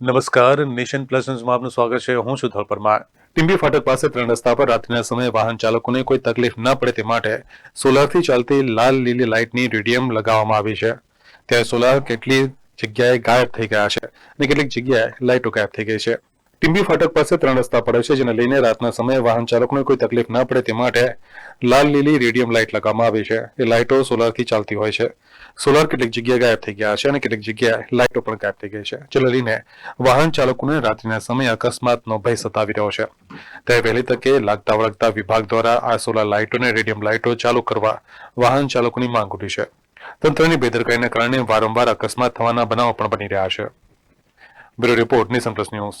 નમસ્કાર, nation plus ન્યૂઝમાં આપનું સ્વાગત છે. હું છું ધોલ પરમાર. ટીમ્બી ફાટક પાસે ત્રણ રસ્તા પર રાત્રિના સમયે વાહન ચાલકોને કોઈ તકલીફ ન પડે તે માટે સોલારથી ચાલતી લાલ લીલી લાઇટની રેડિયમ લગાવવામાં આવી છે. ત્યારે સોલાર કેટલી જગ્યાએ ગાયબ થઈ ગયા છે અને કેટલીક જગ્યાએ લાઇટો ગાયબ થઈ ગઈ છે. ટીમ્બી ફાટક પાસે ત્રણ રસ્તા પડે છે, જેને લઈને રાતના સમયે વાહન ચાલકોને કોઈ તકલીફ ન પડે તે માટે લાલ લીલી રેડિયમ લાઇટ લગાવવામાં આવી છે. એ લાઇટો સોલારથી ચાલતી હોય છે. સોલાર કેટલીક જગ્યાએ ગાયબ થઈ ગયા છે અને કેટલીક જગ્યાએ લાઇટો પણ ગાયબ થઈ ગઈ છે, જેને લઈને વાહન ચાલકોને રાત્રિના સમયે અકસ્માતનો ભય સતાવી રહ્યો છે. ત્યારે વહેલી તકે લાગતા વળગતા વિભાગ દ્વારા આ સોલાર લાઇટો અને રેડિયમ લાઇટો ચાલુ કરવા વાહન ચાલકોની માંગ ઉઠી છે. તંત્રની બેદરકારીને કારણે વારંવાર અકસ્માત થવાના બનાવો પણ બની રહ્યા છે. Bureau report plus news.